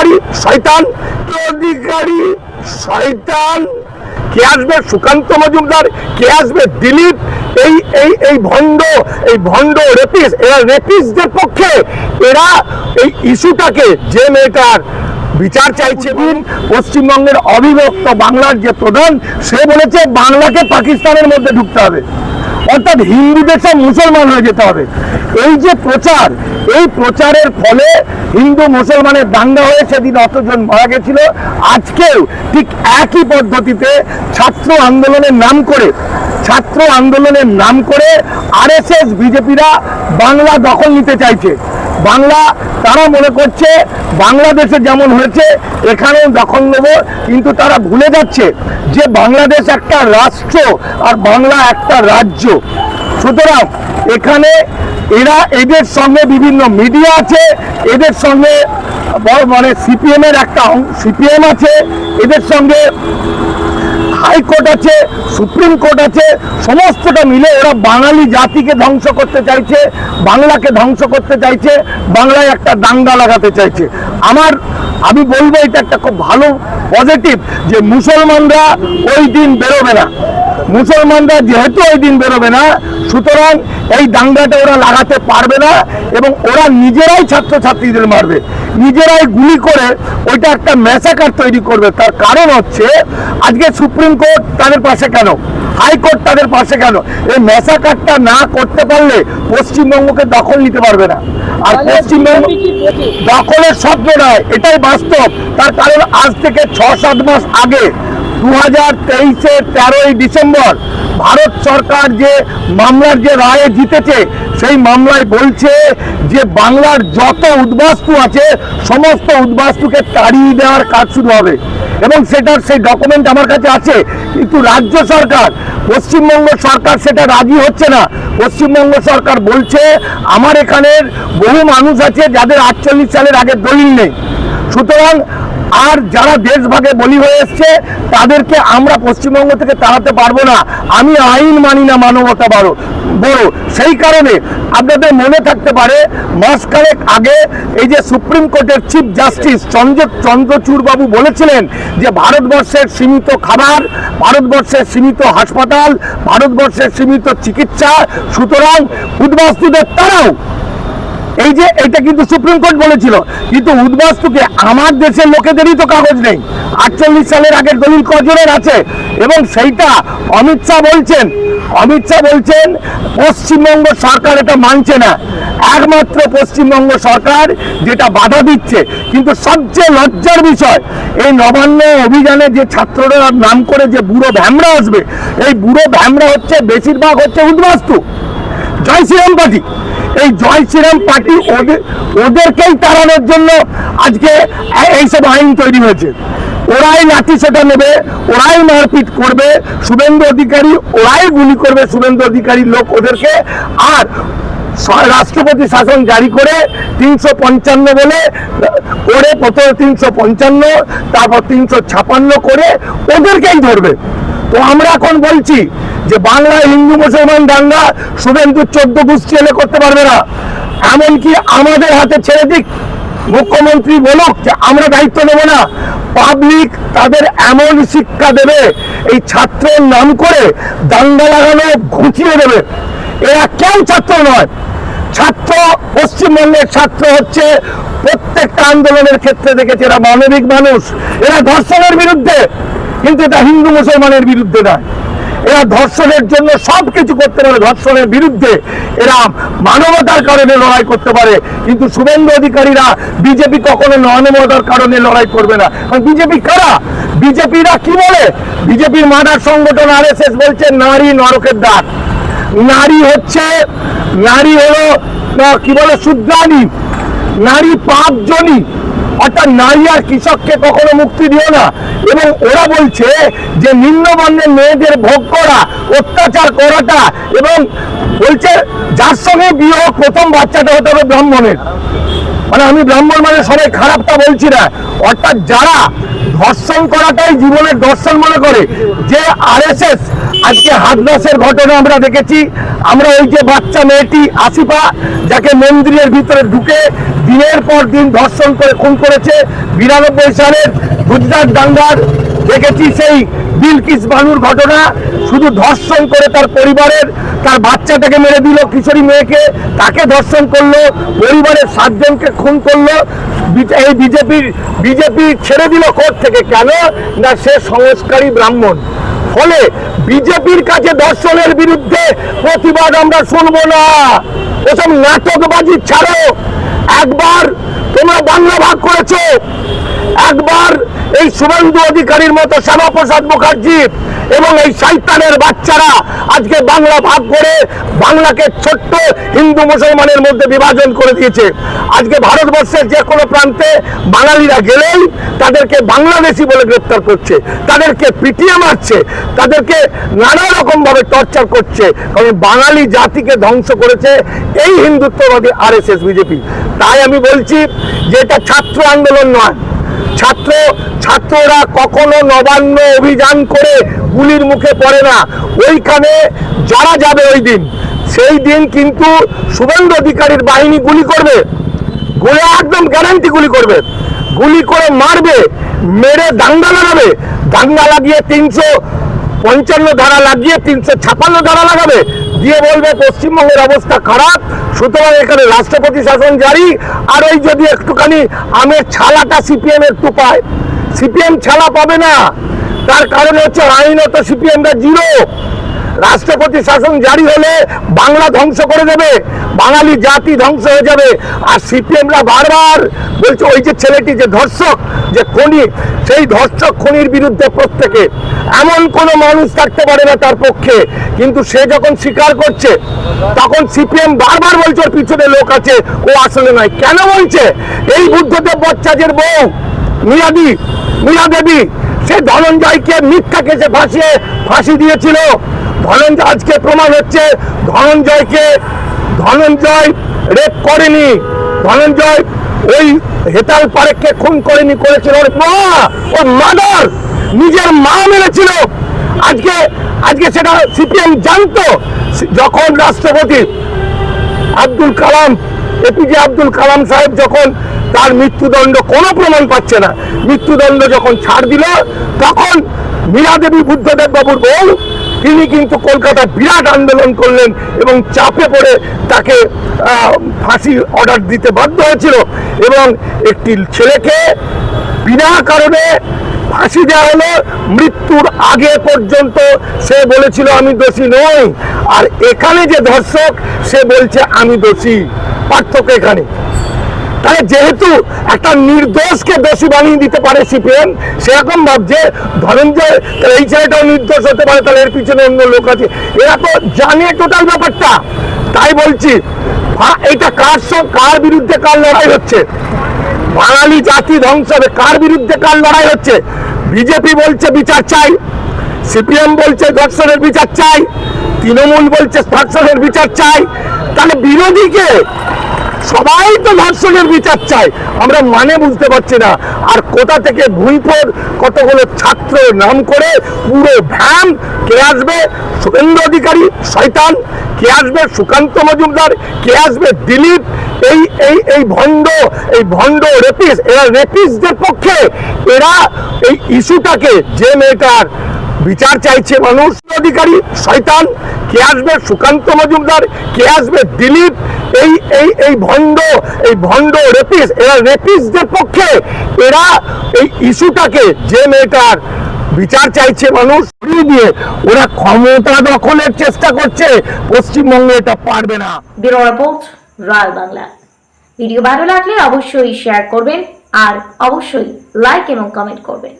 অধিকারী শয়তান অধিকারী শয়তান? কে আসবে সুকান্ত মজুমদার? কে আসবে দিলীপ? এই এই এই ভণ্ড এই ভণ্ড রেপিস, এরা রেপিসদের পক্ষে, এরা এই ইস্যুটাকে যে মেয়েটার বিচার চাইছে এবং পশ্চিমবঙ্গের অবিভক্ত বাংলার যে প্রধান, সে বলেছে বাংলাকে পাকিস্তানের মধ্যে ঢুকতে হবে। অর্থাৎ হিন্দুদের সব মুসলমান হয়ে যেতে হবে। এই যে প্রচার, এই প্রচারের ফলে হিন্দু মুসলমানের দাঙ্গা হয়ে সেদিন অতজন মারা গেছিল। আজকেও ঠিক একই পদ্ধতিতে ছাত্র আন্দোলনের নাম করে, ছাত্র আন্দোলনের নাম করে আরএসএস বিজেপিরা বাংলা দখল নিতে চাইছে। বাংলা, তারা মনে করছে বাংলাদেশে যেমন হয়েছে, এখানেও দখল নেব, কিন্তু তারা ভুলে যাচ্ছে যে বাংলাদেশ একটা রাষ্ট্র আর বাংলা একটা রাজ্য। সুতরাং এখানে এরা এদের সঙ্গে বিভিন্ন মিডিয়া আছে, এদের সঙ্গে মানে সিপিএম এর একটা সিপিএম আছে, এদের সঙ্গে হাইকোর্ট আছে, সুপ্রিম কোর্ট আছে, সমস্তটা মিলে ওরা বাঙালি জাতিকে ধ্বংস করতে চাইছে, বাংলাকে ধ্বংস করতে চাইছে, বাংলায় একটা দাঙ্গা লাগাতে চাইছে। আমার, আমি বলব এটা একটা খুব ভালো পজিটিভ যে মুসলমানরা ওই দিন বেরোবে না। মুসলমানরা যেহেতু ওই দিন বেরোবে না, সুতরাং এই দাঙ্গাটা ওরা লাগাতে পারবে না এবং ওরা নিজেরাই ছাত্রছাত্রীদের মারবে। নিজেরাই গুলি করে ওইটা একটা ম্যাসাকার তৈরি করবে। তার কারণ হচ্ছে, আজকে সুপ্রিম কোর্ট তাদের পাশে কেন? হাইকোর্ট তাদের পাশে কেন? এই ম্যাসাকারটা না করতে পারলে পশ্চিমবঙ্গকে দখল নিতে পারবে না। আর পশ্চিমবঙ্গ দখলের শব্দ নয় এটাই বাস্তব। তার কারণ আজ থেকে ছ সাত মাস আগে দু হাজার তেইশের তেরোই ডিসেম্বর ভারত সরকার যে মামলার যে রায়ে জিতেছে, সেই মামলায় বলছে যে বাংলার যত উদ্বাস্তু আছে, সমস্ত উদ্বাস্তুকে তাড়িয়ে দেওয়ার কাজ শুরু হবে। এবং সেটার সেই ডকুমেন্ট আমার কাছে আছে, কিন্তু রাজ্য সরকার, পশ্চিমবঙ্গ সরকার সেটা রাজি হচ্ছে না। পশ্চিমবঙ্গ সরকার বলছে, আমার এখানের বহু মানুষ আছে যাদের আটচল্লিশ সালের আগে দলিল নেই। সুতরাং আর যারা দেশভাগে বলি হয়ে এসছে, তাদেরকে আমরা পশ্চিমবঙ্গ থেকে তাড়াতে পারব না। আমি আইন মানি না মানবতা বড় বড়। সেই কারণে আপনাদের মনে থাকতে পারে মাসখানেক আগে এই যে সুপ্রিম কোর্টের চিফ জাস্টিস চন্দ্র চন্দ্রচূড় বাবু বলেছিলেন যে, ভারতবর্ষের সীমিত খাবার, ভারতবর্ষের সীমিত হাসপাতাল, ভারতবর্ষের সীমিত চিকিৎসা, সুতরাং উদ্বাস্তুদের তারাও এই যে এটা কিন্তু সুপ্রিম কোর্ট বলেছিল, কিন্তু উদ্বাস্তুকে আমার দেশের লোকেদেরই তো কাগজ নেই। আটচল্লিশ সালের আগের দলিল কজনের আছে, এবং সেইটা অমিত শাহ বলছেন। অমিত শাহ বলছেন, পশ্চিমবঙ্গ সরকার এটা মানছে না। একমাত্র পশ্চিমবঙ্গ সরকার যেটা বাধা দিচ্ছে। কিন্তু সবচেয়ে লজ্জার বিষয়, এই নবান্ন অভিযানে যে ছাত্ররা নাম করে যে বুড়ো ভ্যামরা আসবে, এই বুড়ো ভ্যামরা হচ্ছে, বেশিরভাগ হচ্ছে উদ্বাস্তু। জয় শ্রীরাম পার্টি এই জয় শ্রীরাম পার্টি ওদের, ওদেরকেই তাড়ানোর জন্য আজকে এইসব আইন তৈরি হয়েছে। ওরাই লাঠি সেটা নেবে, ওরাই মারপিট করবে, শুভেন্দু অধিকারী, ওরাই গুলি করবে শুভেন্দু অধিকারীর লোক ওদেরকে। আর রাষ্ট্রপতি শাসন জারি করে তিনশো পঞ্চান্ন বলে, করে প্রথমে তিনশো পঞ্চান্ন, তারপর তিনশো ছাপান্ন করে ওদেরকেই ধরবে। তো আমরা এখন বলছি যে বাংলায় হিন্দু মুসলমান দাঙ্গা শুভেন্দু চোদ্দ গোষ্ঠী এলে করতে পারবে না। এমনকি আমাদের হাতে ছেড়ে দিক, মুখ্যমন্ত্রী বলুক যে আমরা দায়িত্ব নেব না। পাবলিক তাদের এমন শিক্ষা দেবে, এই ছাত্রের নাম করে দাঙ্গা লাগানো ঘুচিয়ে দেবে। এরা কেউ ছাত্র নয়। ছাত্র, পশ্চিমবঙ্গের ছাত্র হচ্ছে প্রত্যেকটা আন্দোলনের ক্ষেত্রে দেখেছে এরা মানবিক মানুষ। এরা ধর্ষণের বিরুদ্ধে কিন্তু এটা হিন্দু মুসলমানের বিরুদ্ধে নয়। এরা ধর্ষণের জন্য সব কিছু করতে পারে, ধর্ষণের বিরুদ্ধে। এরা মানবতার কারণে লড়াই করতে পারে, কিন্তু শুভেন্দু অধিকারীরা বিজেপি কখনো মানবতার কারণে লড়াই করবে না। কারণ বিজেপি কারা? বিজেপিরা কি বলে? বিজেপির মাদার সংগঠন আর বলছে, নারী নরকের দ্বার নারী হচ্ছে, নারী হলো কি বলে শুদ্রানী নারী পাপ জনি অর্থাৎ নারী আর কৃষককে কখনো মুক্তি দিও না। এবং ওরা বলছে যে নিম্নবর্ণের মেয়েদের ভোগ করা, অত্যাচার করাটা এবং বলছে যার সঙ্গে বিয়ে প্রথম বাচ্চাটা হতে হবে ব্রাহ্মণের। মানে আমি ব্রাহ্মণ মানে সবাই খারাপটা বলছি না। অর্থাৎ যারা ধর্ষণ করাটাই জীবনের দর্শন মনে করে। যে আরএসএস আজকে হাতদাসের ঘটনা আমরা দেখেছি। আমরা ওই যে বাচ্চা মেয়েটি আসিফা, যাকে মন্দিরের ভিতরে ঢুকে দিনের পর দিন ধর্ষণ করে খুন করেছে। বিরানব্বই সালের গুজরাট দাঙ্গার দেখেছি সেই বিলকিস বানুর ঘটনা। শুধু ধর্ষণ করে তার পরিবারের, তার বাচ্চাটাকে মেরে দিল কিশোরী মেয়েকে, তাকে ধর্ষণ করল, পরিবারের সাতজনকে খুন করল। এই বিজেপির, বিজেপি ছেড়ে দিল কোর্ট থেকে কেন? না সে সংস্কারী ব্রাহ্মণ। ফলে বিজেপির কাছে ধর্ষণের বিরুদ্ধে প্রতিবাদ আমরা শুনব না। ওসব নাটকবাজি ছাড়ো একবার তোমরা বাংলা ভাগ করেছ। একবার এই শুভেন্দু অধিকারীর মতো শ্যামাপ্রসাদ মুখার্জি এবং এই শৈতানের বাচ্চারা আজকে বাংলা ভাগ করে বাংলাকে ছোট্ট হিন্দু মুসলমানের মধ্যে বিভাজন করে দিয়েছে। আজকে ভারতবর্ষের যে কোনো প্রান্তে বাঙালিরা গেলেই তাদেরকে বাংলাদেশি বলে গ্রেপ্তার করছে, তাদেরকে পিটিয়ে মারছে, তাদেরকে নানা রকম ভাবে টর্চার করছে, কারণ বাঙালি জাতিকে ধ্বংস করেছে এই হিন্দুত্ববাদী আর এস বিজেপি। তাই আমি বলছি যে এটা ছাত্র আন্দোলন নয় ছাত্র, ছাত্ররা কখনো নবান্ন অভিযান করে গুলির মুখে পড়ে না। ওইখানে যারা যাবে ওই দিন। সেই দিন কিন্তু শুভেন্দু অধিকারীর বাহিনী গুলি করবে। গুলি একদম গ্যারান্টি গুলি করবে। গুলি করে মারবে, মেরে দাঙ্গা লাগাবে। দাঙ্গা লাগিয়ে তিনশো পঞ্চান্ন ধারা লাগিয়ে তিনশো ছাপান্ন ধারা লাগাবে। দিয়ে বলবে পশ্চিমবঙ্গের অবস্থা খারাপ, সুতরাং এখানে রাষ্ট্রপতি শাসন জারি, আর ওই যদি একটুখানি আমের ছালাটা সিপিএম একটু পায়। সিপিএম ছালা পাবে না। তার কারণ হচ্ছে আইনত সিপিএমটা জিরো। রাষ্ট্রপতি শাসন জারি হলে বাংলা ধ্বংস করে দেবে, বাঙালি জাতি ধ্বংস হয়ে যাবে। আর সিপিএমরা বারবার বলছে, ওই যে ছেলেটি যে ধর্ষক, যে খনি, সেই ধর্ষক খনির বিরুদ্ধে প্রত্যেকে। এমন কোনো মানুষ থাকতে পারে না তার পক্ষে। কিন্তু সে যখন স্বীকার করছে, তখন সিপিএম বারবার বলছে, ওর পিছনে লোক আছে, ও আসলে নয়। কেন বলছে? এই বুদ্ধদেব বচ্চাজের বউ মিয়াদি মিয়া দেবী সে ধনঞ্জয়কে মিথ্যা কেসে ফাঁসিয়ে, ফাঁসি দিয়েছিল। ধনঞ্জয়, আজকে প্রমাণ হচ্ছে ধনঞ্জয়কে, ধনঞ্জয় রেপ করেনি। ধনঞ্জয় ওই হেতাল পারেককে খুন করেনি, করেছিল ওর মা, ওর মাদার নিজের মা মেরেছিল। আজকে আজকে সেটা সিপিএম জানতো। যখন রাষ্ট্রপতি আব্দুল কালাম, এপিজে আব্দুল কালাম সাহেব যখন তার মৃত্যুদণ্ড কোনো প্রমাণ পাচ্ছে না, মৃত্যুদণ্ড যখন ছাড় দিল, তখন মীরা দেবী বুদ্ধদেব বাবুর বউ তিনি কিন্তু কলকাতা বিরাট আন্দোলন করলেন এবং চাপে পড়ে তাকে ফাঁসি অর্ডার দিতে বাধ্য হয়েছিল। এবং একটি ছেলেকে বিনা কারণে ফাঁসি দেওয়া হলো। মৃত্যুর আগে পর্যন্ত সে বলেছিল, আমি দোষী নই। আর এখানে যে ধর্ষক, সে বলছে, আমি দোষী। পার্থক্য এখানে। তাহলে যেহেতু একটা নির্দোষকে দোষী বানিয়ে দিতে পারে সিপিএম, সেরকম ভাবছে। ধনঞ্জয়, তাহলে এই ছেলেটাও নির্দোষ হতে পারে, তাহলে এর পিছনে অন্য লোক আছে। এরা তো জানে টোটাল ব্যাপারটা। তাই বলছি এটা কার কার বিরুদ্ধে কার লড়াই হচ্ছে? বাঙালি জাতি ধ্বংস হবে, কার বিরুদ্ধে কার লড়াই হচ্ছে? বিজেপি বলছে বিচার চাই, সিপিএম বলছে ধর্ষণের বিচার চাই, তৃণমূল বলছে ধর্ষণের বিচার চাই। তাহলে বিরোধীকে সবাই তো ধর্ষণের বিচার চাই আমরা মানে বুঝতে পারছি না। আর কোথা থেকে ভুইফোর কতগুলো ছাত্র নাম করে পুরো ভ্যান কে আসবে? শুভেন্দু অধিকারী, শয়তান। কে আসবে? সুকান্ত মজুমদার। কে আসবে? দিলীপ। এই এই এই ভণ্ড এই ভণ্ড রেপিস, এরা রেপিসদের পক্ষে, এরা এই ইস্যুটাকে যে মেয়েটার বিচার চাইছে মানুষ, অধিকারী, শয়তান। কে আসবে? সুকান্ত মজুমদার। কে আসবে? দিলীপ। এই এই এই ভণ্ড এই ভণ্ড রেপিস এরা রেপিসদের পক্ষে, এরা এই ইস্যুটাকে যে মেয়েটার বিচার চাইছে মানুষ, সরিয়ে দিয়ে ওরা ক্ষমতা দখলের চেষ্টা করছে, পশ্চিমবঙ্গে এটা পারবে না। Bureau report, royal Bangla. Video ভালো লাগলে অবশ্যই শেয়ার করবেন, আর অবশ্যই লাইক এবং কমেন্ট করবেন।